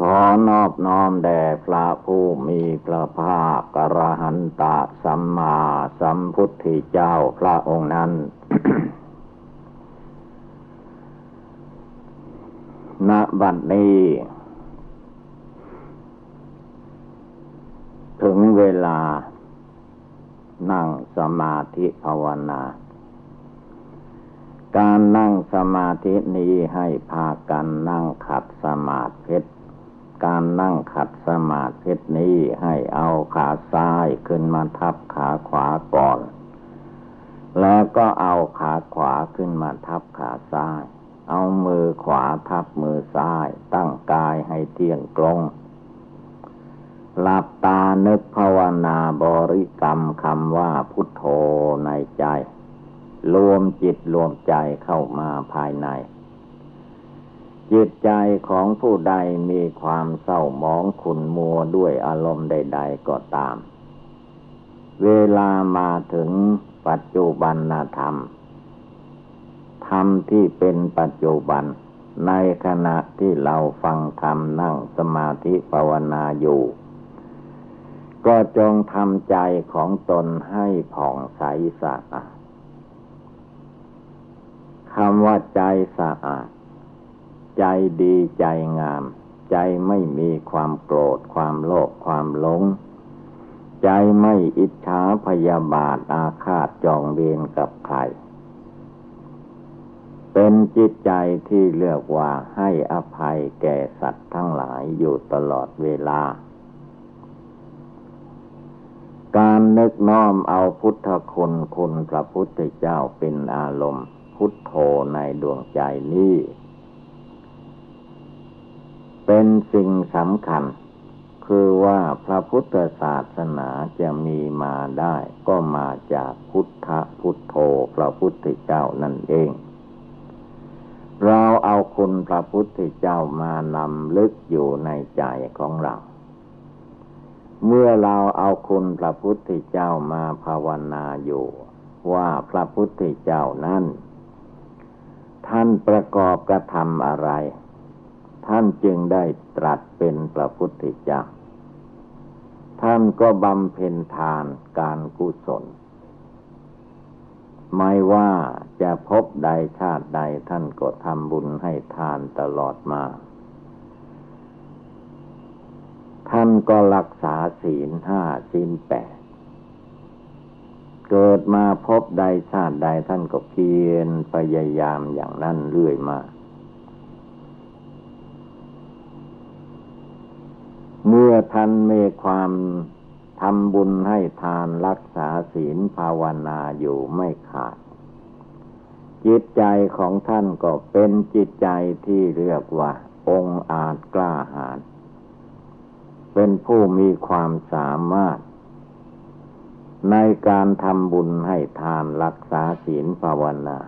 ขอนอบน้อมแด่พระผู้มีพระภาคกระหันตะสัมมาสัมพุทธเจ้าพระองค์นั้น ณ บัดนี้ ถึงเวลา นั่งสมาธิภาวนา การนั่งสมาธินี้ให้พากันนั่งขัดสมาธิ การนั่งขัดสมาธินี้ให้เอาขาซ้ายขึ้นมาทับขาขวาก่อน แล้วก็เอาขาขวาขึ้นมาทับขาซ้าย เอามือขวาทับมือซ้าย ตั้งกายให้เที่ยงตรงหลับตานึกภาวนาบริกรรมคำว่าพุทโธในใจ รวมจิตรวมใจเข้ามาภายใน จิตใจของผู้ใดมีความเศร้าหมองขุนมัวด้วยอารมณ์ใด ๆ ก็ตาม เวลามาถึงปัจจุบันธรรม ธรรมที่เป็นปัจจุบัน ในขณะที่เราฟังธรรมนั่งสมาธิภาวนาอยู่ ก็จงทำใจของตนให้ผ่องใสสะอาดคำว่าใจสะอาด ใจดีใจงาม ใจไม่มีความโกรธ ความโลภความหลง ใจไม่อิจฉาพยาบาทอาฆาตจองเวรกับใคร เป็นจิตใจที่เลือกว่าให้อภัยแก่สัตว์ทั้งหลายอยู่ตลอดเวลาการนึกน้อมเอาพุทธคุณคุณพระพุทธเจ้าเป็นอารมณ์ พุทโธในดวงใจนี้ เป็นสิ่งสำคัญ คือว่าพระพุทธศาสนาจะมีมาได้ ก็มาจากพุทธพุทโธพระพุทธเจ้านั่นเอง เราเอาคุณพระพุทธเจ้ามานำลึกอยู่ในใจของเราเมื่อเราเอาคุณพระพุทธเจ้ามาภาวนาอยู่ ว่าพระพุทธเจ้านั้น ท่านประกอบกระทำอะไร ท่านจึงได้ตรัสเป็นพระพุทธเจ้า ท่านก็บำเพ็ญทานการกุศล ไม่ว่าจะพบใดชาติใดท่านก็ทำบุญให้ทานตลอดมา ท่านก็รักษาศีลห้าศีลแปดเกิดมาพบใดชาติใดท่านก็เพียรพยายามอย่างนั้นเรื่อยมาเมื่อ ท่านมีความทำบุญให้ทานรักษาศีลภาวนาอยู่ไม่ขาด จิตใจของท่านก็เป็นจิตใจที่เรียกว่า องอาจกล้าหาญเป็นผู้มีความสามารถ ในการทำบุญให้ทานรักษาศีลภาวนา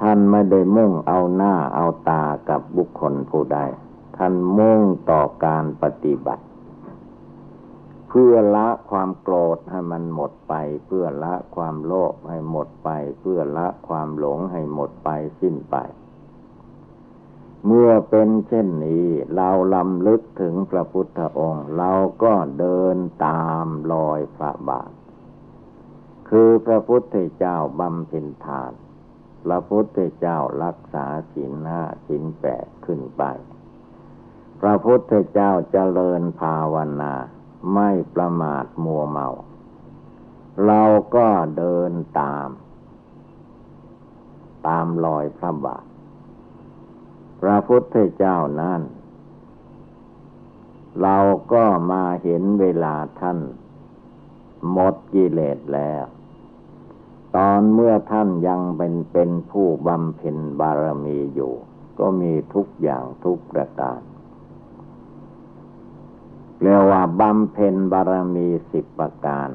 ท่านไม่ได้มุ่งเอาหน้าเอาตากับบุคคลผู้ใด ท่านมุ่งต่อการปฏิบัติ เพื่อละความโกรธให้มันหมดไป เพื่อละความโลภให้หมดไป เพื่อละความหลงให้หมดไปสิ้นไป เมื่อเป็นเช่นนี้ เราลำลึกถึงพระพุทธองค์ เราก็เดินตามรอยพระบาท คือพระพุทธเจ้าบำเพ็ญทาน พระพุทธเจ้ารักษาศีลห้าศีลแปดขึ้นไป พระพุทธเจ้าเจริญภาวนา ไม่ประมาทมัวเมา เราก็เดินตาม ตามรอยพระบาท พระพุทธเจ้านั้นเราก็มาเห็นเวลาท่าน หมดกิเลสแล้ว ตอนเมื่อท่านยังเป็นเป็นผู้บำเพ็ญบารมีอยู่ ก็มีทุกอย่างทุกประการ เรียกว่าบำเพ็ญบารมีสิบประการ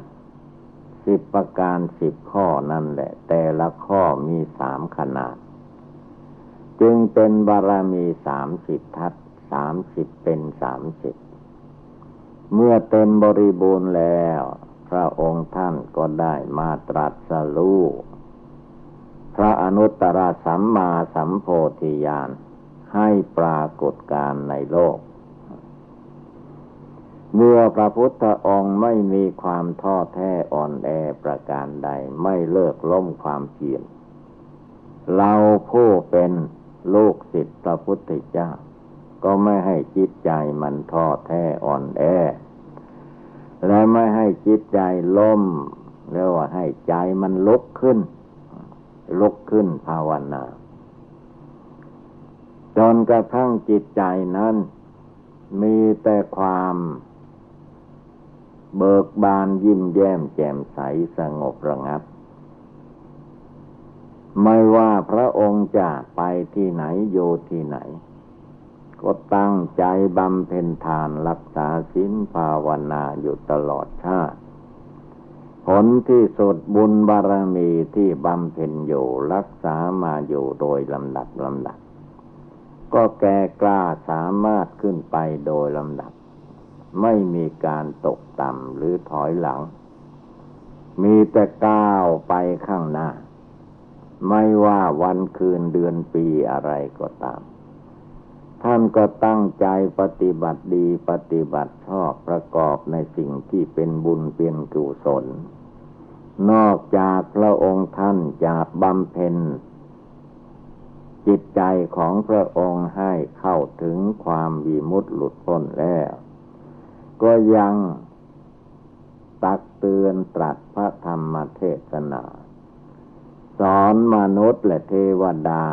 สิบประการสิบข้อนั่นแหละ แต่ละข้อมีสามขนาด จึงเป็นบารมีสามสิบทัศสามสิบเป็นสามสิบเมื่อเต็มบริบูรณ์แล้ว พระองค์ท่านก็ได้มาตรัสรู้พระอนุตตรสัมมาสัมโพธิญาณให้ปรากฏการในโลก เมื่อพระพุทธองค์ไม่มีความท้อแท้อ่อนแอประการใด ไม่เลิกล้มความเพียรเราผู้เป็นลูกศิษย์พระพุทธเจ้า ก็ไม่ให้จิตใจมันท้อแท้อ่อนแอ และไม่ให้จิตใจล้มเรียกว่าให้ใจมันลุกขึ้น ลุกขึ้นภาวนา จนกระทั่งจิตใจนั้น มีแต่ความ เบิกบานยิ้มแย้มแจ่มใสสงบระงับ ไม่ว่าพระองค์จะไปที่ไหนโยที่ไหน ก็ตั้งใจบำเพ็ญทานรักษาศีลภาวนาอยู่ตลอดชาติผลที่สุดบุญบารมีที่บำเพ็ญอยู่รักษามาอยู่โดยลำดับลำดับ ก็แก่กล้าสามารถขึ้นไปโดยลำดับ ไม่มีการตกต่ำหรือถอยหลัง มีแต่ก้าวไปข้างหน้า ไม่ว่าวันคืนเดือนปีอะไรก็ตาม ท่านก็ตั้งใจปฏิบัติดีปฏิบัติชอบประกอบในสิ่งที่เป็นบุญเป็นกุศล นอกจากพระองค์ท่านจะบำเพ็ญจิตใจของพระองค์ให้เข้าถึงความวิมุตหลุดพ้นแล้ว ก็ยังตักเตือนตรัสพระธรรมเทศนา สอนมนุษย์และเทวดา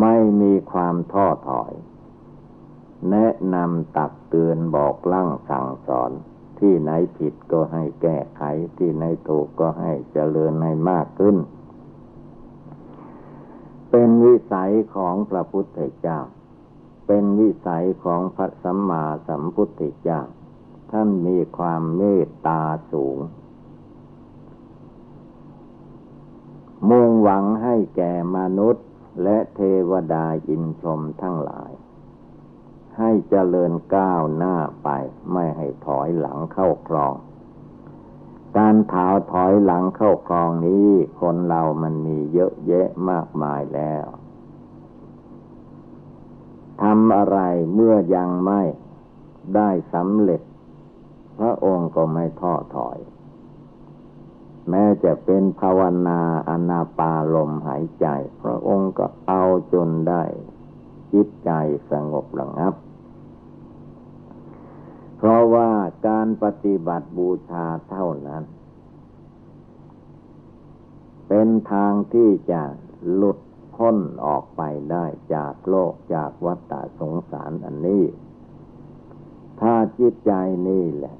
ไม่มีความท้อถอย แนะนำตักเตือนบอกลั่งสั่งสอนที่ไหนผิดก็ให้แก้ไขที่ไหนถูกก็ให้เจริญให้มากขึ้น เป็นวิสัยของพระพุทธเจ้า เป็นวิสัยของพระสัมมาสัมพุทธเจ้า ท่านมีความเมตตาสูง มุ่งหวังให้แก่มนุษย์และเทวดาอินชมทั้งหลาย ให้เจริญก้าวหน้าไป ไม่ให้ถอยหลังเข้าคลอง การถาวถอยหลังเข้าคลองนี้ คนเรามันมีเยอะแยะมากมายแล้ว ทำอะไรเมื่อยังไม่ได้สำเร็จ พระองค์ก็ไม่ท้อถอย แม้จะเป็นภาวนาอนาปาลมหายใจ พระองค์ก็เอาจนได้ จิตใจสงบระงับ เพราะว่าการปฏิบัติบูชาเท่านั้น เป็นทางที่จะหลุด พ้นออกไปได้จากโลกจากวัฏสงสารอันนี้ ถ้าจิตใจนี่แหละ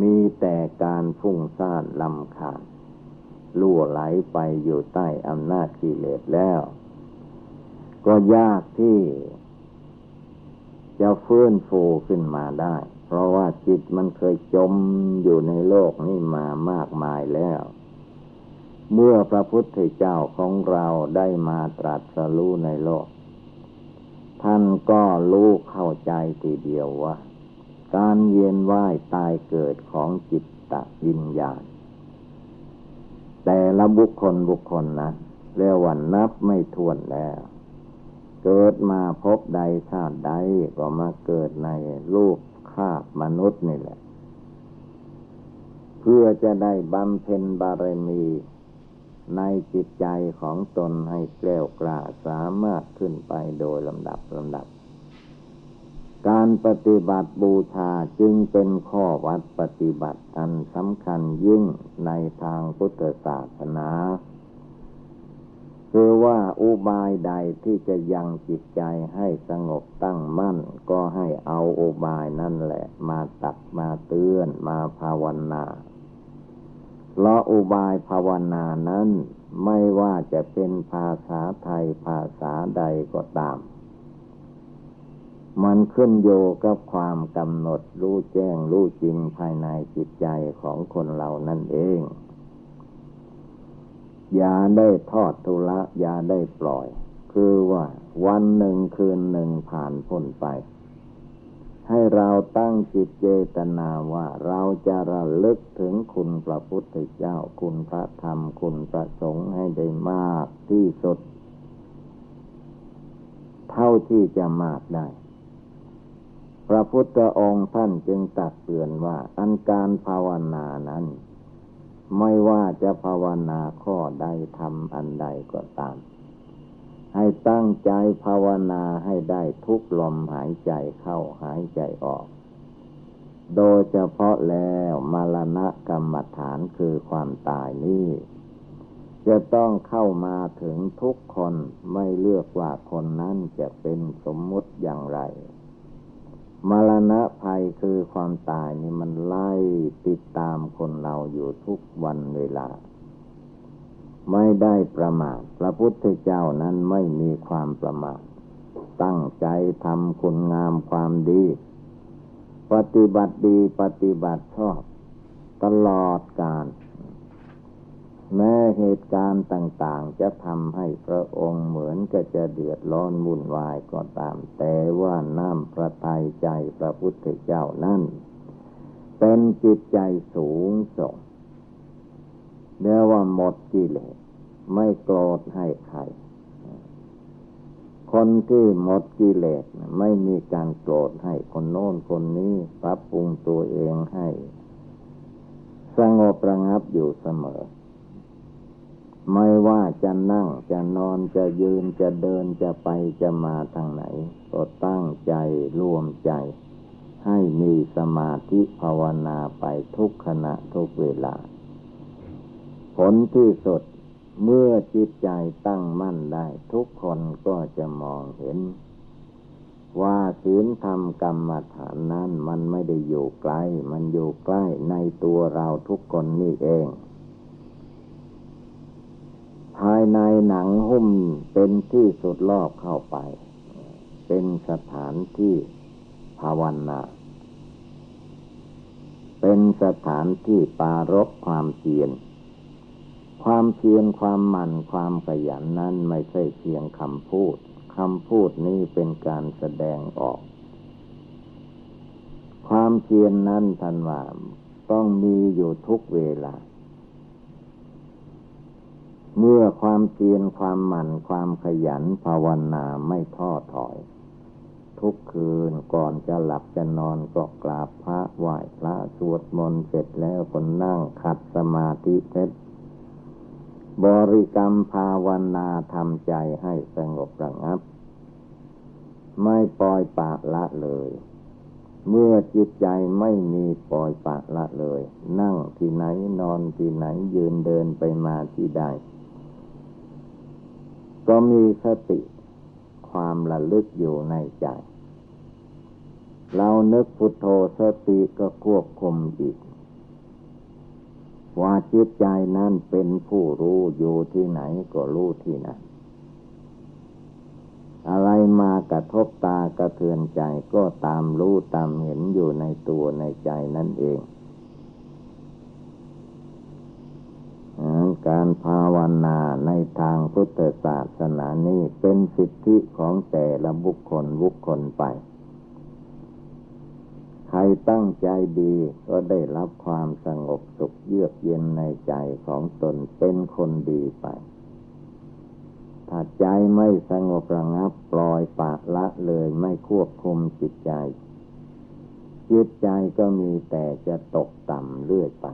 มีแต่การฟุ้งซ่านลำคาญล่วไหลไปอยู่ใต้อำนาจกิเลสแล้ว ก็ยากที่ จะฟื้นฟูขึ้นมาได้ เพราะว่าจิตมันเคยจมอยู่ในโลกนี้มามากมายแล้ว เมื่อพระพุทธเจ้าของเราได้มาตรัสรู้ในโลก ท่านก็รู้เข้าใจทีเดียวว่า การเวียนว่ายตายเกิดของจิตตวิญญาณ แต่ละบุคคลบุคคลนะเรียกว่านับไม่ถ้วนแล้ว เกิดมาพบใดชาติใดก็มาเกิดในรูปคาบมนุษย์นี่แหละ เพื่อจะได้บำเพ็ญบารมี ในจิตใจของตนให้แกล้วกล้าสามารถขึ้นไปโดยลำดับลำดับ การปฏิบัติบูชาจึงเป็นข้อวัดปฏิบัติอันสำคัญยิ่งในทางพุทธศาสนา คือว่าอุบายใดที่จะยังจิตใจให้สงบตั้งมั่น ก็ให้เอาอุบายนั่นแหละ มาตักมาเตือนมาภาวนา เราอุบายภาวนานั้นไม่ว่าจะเป็นภาษาไทยภาษาใดก็ตาม มันขึ้นโยกับความกำหนดรู้แจ้งรู้จริงภายในจิตใจของคนเรานั่นเอง อย่าได้ทอดทุละอย่าได้ปล่อย คือว่าวันหนึ่งคืนหนึ่งผ่านพ้นไป ให้เราตั้งจิตเจตนาว่าเราจะระลึกถึงคุณพระพุทธเจ้า คุณพระธรรม คุณพระสงฆ์ให้ได้มากที่สุด เท่าที่จะมากได้ พระพุทธองค์ท่านจึงตัดเตือนว่า อันการภาวนานั้น ไม่ว่าจะภาวนาข้อใดทำอันใดก็ตาม ให้ตั้งใจภาวนาให้ได้ทุกลมหายใจเข้าหายใจออก โดยเฉพาะแล้วมรณะกรรมฐานคือความตายนี้จะต้องเข้ามาถึงทุกคนไม่เลือกว่าคนนั้นจะเป็นสมมุติอย่างไร มรณะภัยคือความตายนี่มันไล่ติดตามคนเราอยู่ทุกวันเวลา ไม่ได้ประมาทพระพุทธเจ้านั้นไม่มีความประมาทตั้งใจทำคุณงามความดี ปฏิบัติดีปฏิบัติชอบ ตลอดกาลแม้เหตุการณ์ต่าง ๆ จะทำให้พระองค์เหมือนก็จะเดือดร้อนวุ่นวายก็ตาม แต่ว่าน้ำพระทัยใจพระพุทธเจ้านั่นเป็นจิตใจสูงส่ง เรียกว่าหมดกิเลสไม่โกรธให้ใคร คนที่หมดกิเลสไม่มีการโกรธให้คนโน้นคนนี้ปรับปรุงตัวเองให้ สงบระงับอยู่เสมอ ไม่ว่าจะนั่งจะนอนจะยืนจะเดินจะไปจะมาทางไหน ก็ตั้งใจรวมใจ ให้มีสมาธิภาวนาไปทุกขณะทุกเวลา ผลที่สุดเมื่อจิตใจตั้งมั่นได้ ทุกคนก็จะมองเห็น ว่าศีลธรรมกรรมฐานนั้นมันไม่ได้อยู่ไกล มันอยู่ใกล้ในตัวเราทุกคนนี่เอง ภายในหนังหุ้มเป็นที่สุดรอบเข้าไป เป็นสถานที่ภาวนาเป็นสถานที่ปารบความเพียร ความเพียรความหมั่นความขยันนั้นไม่ใช่เพียงคำพูดคำพูดนี้เป็นการแสดงออก ความเพียรนนั้นทันว่าต้องมีอยู่ทุกเวลา เมื่อความเพียรความหมั่นความขยันภาวนาไม่ท้อถอย ทุกคืนก่อนจะหลับจะนอนก็กราบพระไหว้พระสวดมนต์เสร็จแล้วก็นั่งขัดสมาธิเสร็จ บริกรรมภาวนาทำใจให้สงบระงับ ไม่ปล่อยปากละเลย เมื่อจิตใจไม่มีปล่อยปากละเลย นั่งที่ไหนนอนที่ไหนยืนเดินไปมาที่ใด ก็มีสติความระลึกอยู่ในใจ เรานึกพุทโธสติก็ควบคุมจิต ว่าจิตใจนั้นเป็นผู้รู้อยู่ที่ไหนก็รู้ที่นั้นอะไรมากระทบตากระเทือนใจก็ตามรู้ตามเห็นอยู่ในตัวในใจนั่นเองการภาวนาในทางพุทธศาสนานี้เป็นสิทธิของแต่ละบุคคลบุคคลไป ใครตั้งใจดีก็ได้รับความสงบสุขเยือกเย็นในใจของตนเป็นคนดีไป ถ้าใจไม่สงบระงับปล่อยปากละเลยไม่ควบคุมจิตใจ จิตใจก็มีแต่จะตกต่ำเรื่อยไป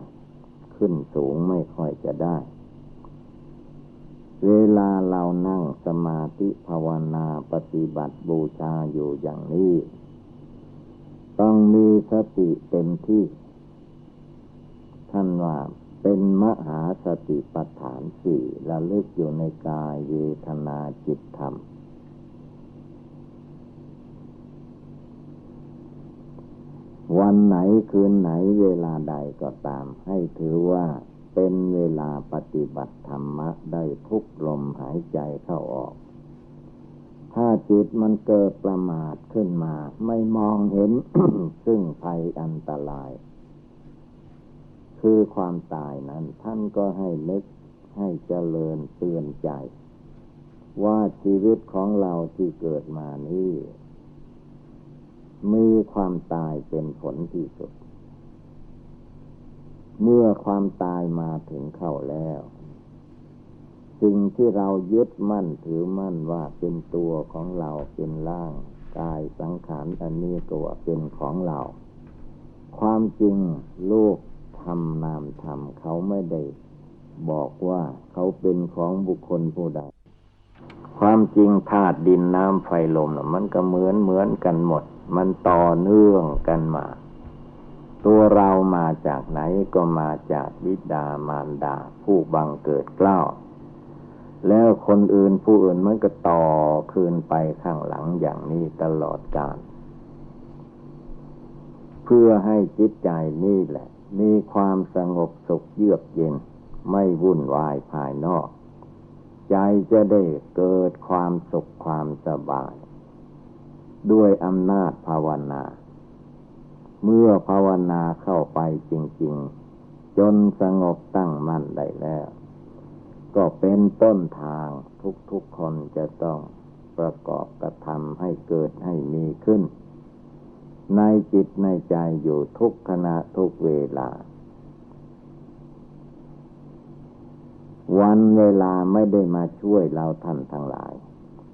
ขึ้นสูงไม่ค่อยจะได้ เวลาเรานั่งสมาธิภาวนาปฏิบัติบูชาอยู่อย่างนี้ ต้องมีสติเต็มที่ ท่านว่าเป็นมหาสติปัฏฐานสี่ระลึกอยู่ในกายเวทนาจิตธรรม วันไหนคืนไหนเวลาใดก็ตาม ให้ถือว่าเป็นเวลาปฏิบัติธรรมะได้ทุกลมหายใจเข้าออก ถ้าจิตมันเกิดประมาทขึ้นมา ไม่มองเห็น ซึ่งภัยอันตราย คือความตายนั้น ท่านก็ให้นึกให้เจริญเตือนใจ ว่าชีวิตของเราที่เกิดมานี้มีความตายเป็นผลที่สุด เมื่อความตายมาถึงเข้าแล้ว สิ่งที่เรายึดมั่นถือมั่นว่าเป็นตัวของเราเป็นร่างกายสังขารอันนี้ตัวเป็นของเรา ความจริงโลกทำนามทำเขาไม่ได้บอกว่าเขาเป็นของบุคคลผู้ใด ความจริงธาตุดินน้ำไฟลมมันก็เหมือนเหมือนกันหมด มันต่อเนื่องกันมา ตัวเรามาจากไหนก็มาจากบิดามารดาผู้บังเกิดเกล้า แล้วคนอื่นผู้อื่นมันก็ต่อคืนไปข้างหลังอย่างนี้ตลอดกาลเพื่อให้จิตใจนี่แหละ มีความสงบสุขเยือกเย็น ไม่วุ่นวายภายนอก ใจจะได้เกิดความสุขความสบาย ด้วยอำนาจภาวนา เมื่อภาวนาเข้าไปจริง ๆ จนสงบตั้งมั่นได้แล้ว ก็เป็นต้นทางทุกๆคนจะต้องประกอบกระทำให้เกิดให้มีขึ้น ในจิตในใจอยู่ทุกขณะทุกเวลา วันเวลาไม่ได้มาช่วยเราท่านทั้งหลาย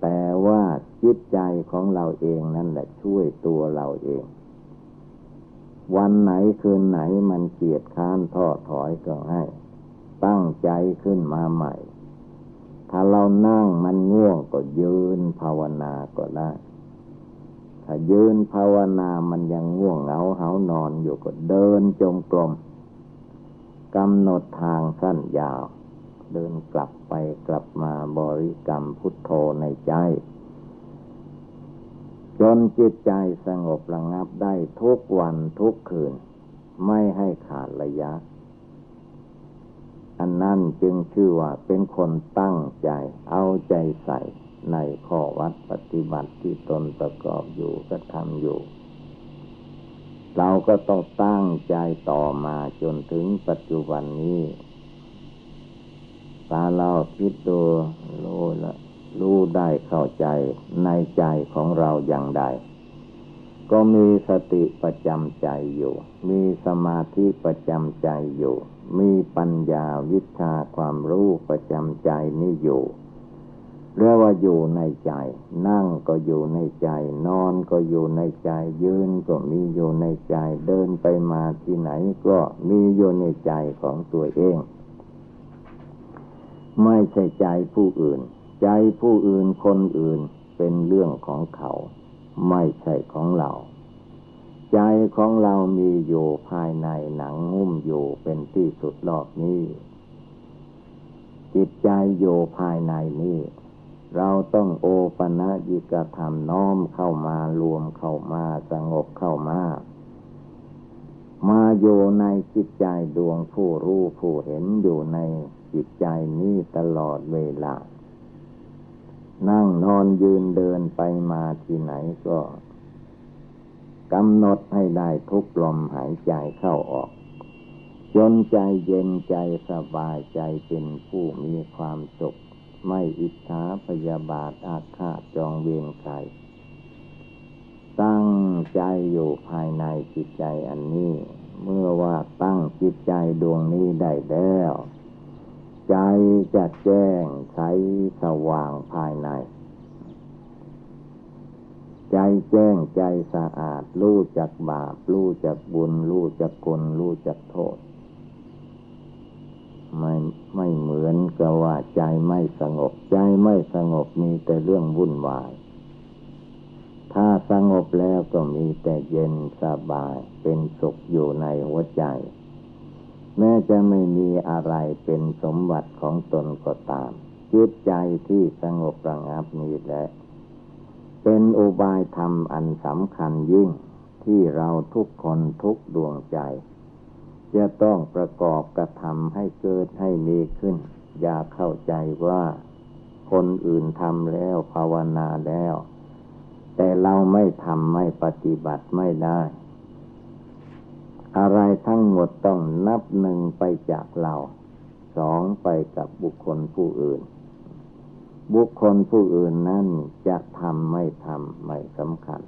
แต่ว่าจิตใจของเราเองนั่นแหละช่วยตัวเราเอง วันไหนคืนไหนมันเกียดค้านท้อถอยก็ให้ ตั้งใจขึ้นมาใหม่ ถ้าเรานั่งมันง่วงก็ยืนภาวนาก็ได้ ถ้ายืนภาวนามันยังง่วงเหงาเหานอนอยู่ก็เดินจงกรมกำหนดทางสั้นยาว เดินกลับไปกลับมาบริกรรมพุทโธในใจ จนจิตใจสงบระงับได้ทุกวันทุกคืน ไม่ให้ขาดระยะ อันนั้นจึงชื่อว่าเป็นคนตั้งใจ เอาใจใส่ในข้อวัดปฏิบัติที่ตนประกอบอยู่ก็ทำอยู่ เราก็ต้องตั้งใจต่อมาจนถึงปัจจุบันนี้ตาเราคิดดูรู้ละรู้ได้เข้าใจในใจของเราอย่างใด ก็มีสติประจำใจอยู่ มีสมาธิประจำใจอยู่ มีปัญญาวิชาความรู้ประจำใจนี่อยู่เรียกว่าอยู่ในใจ นั่งก็อยู่ในใจ นอนก็อยู่ในใจ ยืนก็มีอยู่ในใจ เดินไปมาที่ไหนก็มีอยู่ในใจของตัวเอง ไม่ใช่ใจผู้อื่น ใจผู้อื่นคนอื่นเป็นเรื่องของเขา ไม่ใช่ของเรา ใจของเรามีอยู่ภายในหนังงุ้มอยู่เป็นที่สุดรอบนี้ จิตใจอยู่ภายในนี้ เราต้องโอปะนะยิกธรรมน้อมเข้ามารวมเข้ามาสงบเข้ามามาอยู่ในจิตใจดวงผู้รู้ผู้เห็นอยู่ในจิตใจนี้ตลอดเวลา นั่งนอนยืนเดินไปมาที่ไหนก็ กำหนดให้ได้ทุกลมหายใจเข้าออก จนใจเย็นใจสบายใจเป็นผู้มีความสุข ไม่อิจฉาพยาบาทอาฆาตจองเวียนใครตั้งใจอยู่ภายในจิตใจอันนี้ เมื่อว่าตั้งจิตใจดวงนี้ได้แล้ว ใจจะแจ้งใช้สว่างภายใน ใจแจ้งใจสะอาด รู้จักบาป รู้จักบุญ รู้จักคุณรู้จักโทษ ไม่ไม่เหมือนกับว่าใจไม่สงบ ใจไม่สงบมีแต่เรื่องวุ่นวาย ถ้าสงบแล้วก็มีแต่เย็นสบายเป็นสุขอยู่ในหัวใจ แม้จะไม่มีอะไรเป็นสมบัติของตนก็ตามจิตใจที่สงบระงับนี้แหละ เป็นอุบายธรรมอันสำคัญยิ่งที่เราทุกคนทุกดวงใจ จะต้องประกอบกระทำให้เกิดให้มีขึ้น อย่าเข้าใจว่าคนอื่นทำแล้วภาวนาแล้ว แต่เราไม่ทำไม่ปฏิบัติไม่ได้ อะไรทั้งหมดต้องนับหนึ่งไปจากเรา สองไปกับบุคคลผู้อื่น บุคคลผู้อื่นนั้นจะทำไม่ทำไม่สำคัญ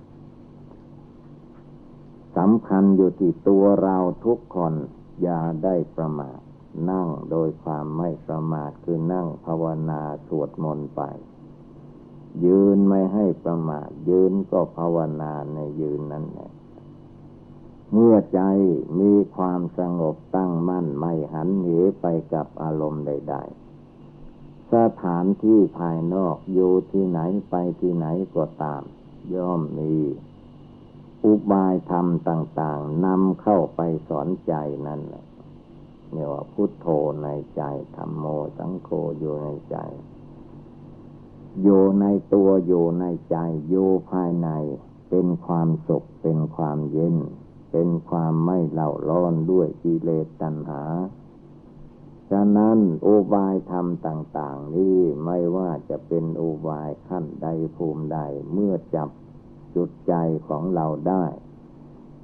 สำคัญอยู่ที่ตัวเราทุกคนอย่าได้ประมาทนั่งโดยความไม่ประมาทคือนั่งภาวนาสวดมนต์ไป ยืนไม่ให้ประมาทยืนก็ภาวนาในยืนนั้นแหละเมื่อใจมีความสงบตั้งมั่นไม่หันเหไปกับอารมณ์ใด ๆ สถานที่ภายนอกอยู่ที่ไหนไปที่ไหนก็ตาม ย่อมมีอุบายธรรมต่าง ๆนำเข้าไปสอนใจนั่นแหละเนี่ยว่าพุทโธในใจธรรมโมสังโฆอยู่ในใจ อยู่ในตัวอยู่ในใจอยู่ภายใน เป็นความสุขเป็นความเย็น เป็นความไม่เล่าร้อนด้วยกิเลสตัณหา ฉะนั้นโอบายธรรมต่าง ๆ นี้ไม่ว่าจะเป็นโอบายขั้นใดภูมิใดเมื่อจับจุดใจของเราได้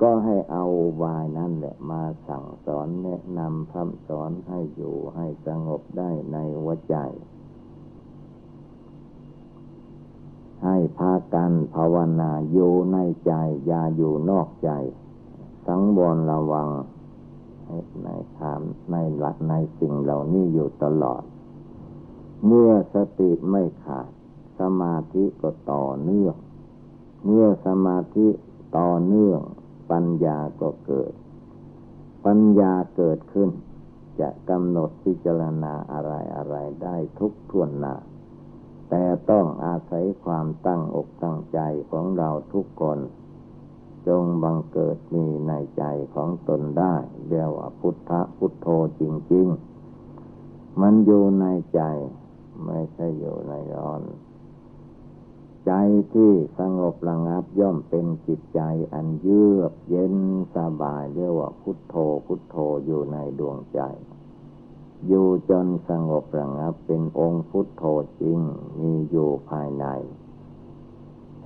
ก็ให้เอาวายนั่นแหละมาสั่งสอนแนะนำคำสอนให้อยู่ให้สงบได้ในหัวใจ ให้พากันภาวนาอยู่ในใจ อย่าอยู่นอกใจ สังวรระวัง ในคามในหลักในสิ่งเหล่านี้อยู่ตลอด เมื่อสติไม่ขาด สมาธิก็ต่อเนื่อง เมื่อสมาธิต่อเนื่อง ปัญญาก็เกิด ปัญญาเกิดขึ้น จะกำหนดพิจารณาอะไรอะไรได้ทุกทวนหนาแต่ต้องอาศัยความตั้งอกตั้งใจของเราทุกคน จงบังเกิดมีในใจของตนได้เรียกว่าพุทธพุทโธจริง ๆ มันอยู่ในใจ ไม่ใช่อยู่ในร้อน ใจที่สงบระงับย่อมเป็นจิตใจอันเยือกเย็นสบายเรียกว่าพุทโธพุทโธอยู่ในดวงใจ อยู่จนสงบระงับเป็นองค์พุทโธจริงมีอยู่ภายใน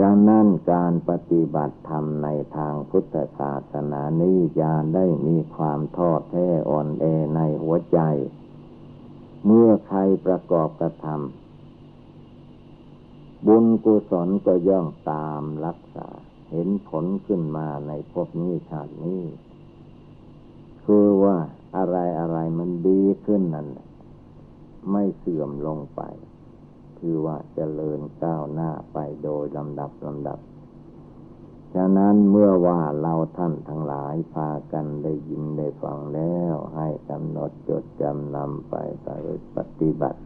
จากนั้นการปฏิบัติธรรมในทางพุทธศาสนานี้จะได้มีความท้อแท้อ่อนแอในหัวใจ เมื่อใครประกอบกระทำบุญกุศลก็ย่อมตามรักษา เห็นผลขึ้นมาในภพนี้ชาตินี้ คือว่าอะไรอะไรมันดีขึ้นนั่นไม่เสื่อมลงไป คือว่าจเจริญก้าวหน้าไปโดยลำดับลำดับ ฉะนั้นเมื่อว่าเราท่านทั้งหลายพากันได้ยินได้ฟังแล้ว ให้กำหนดจดจำนำไปปฏิบัติ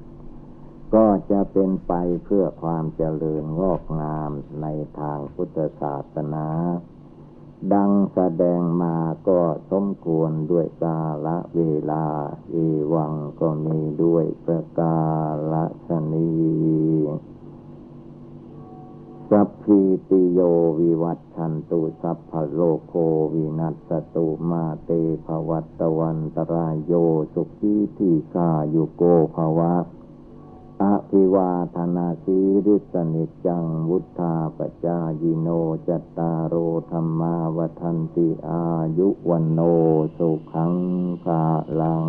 ก็จะเป็นไปเพื่อความเจริญงอกงามในทางพุทธศาสนา ดังแสดงมาก็สมควรด้วยกาละเวลา เอวังก็มีด้วยประกาละชนีสัพพิติโยวิวัตชันตุสัพพโลโควินัสตุมาเตภวัตวันตรายโยสุขีที่กายุโกภวะ อภิวาธนาสีริสนิจังวุธาปจายิโนจตารโรธรรมาวทันติอายุวันโนสุขังกาลัง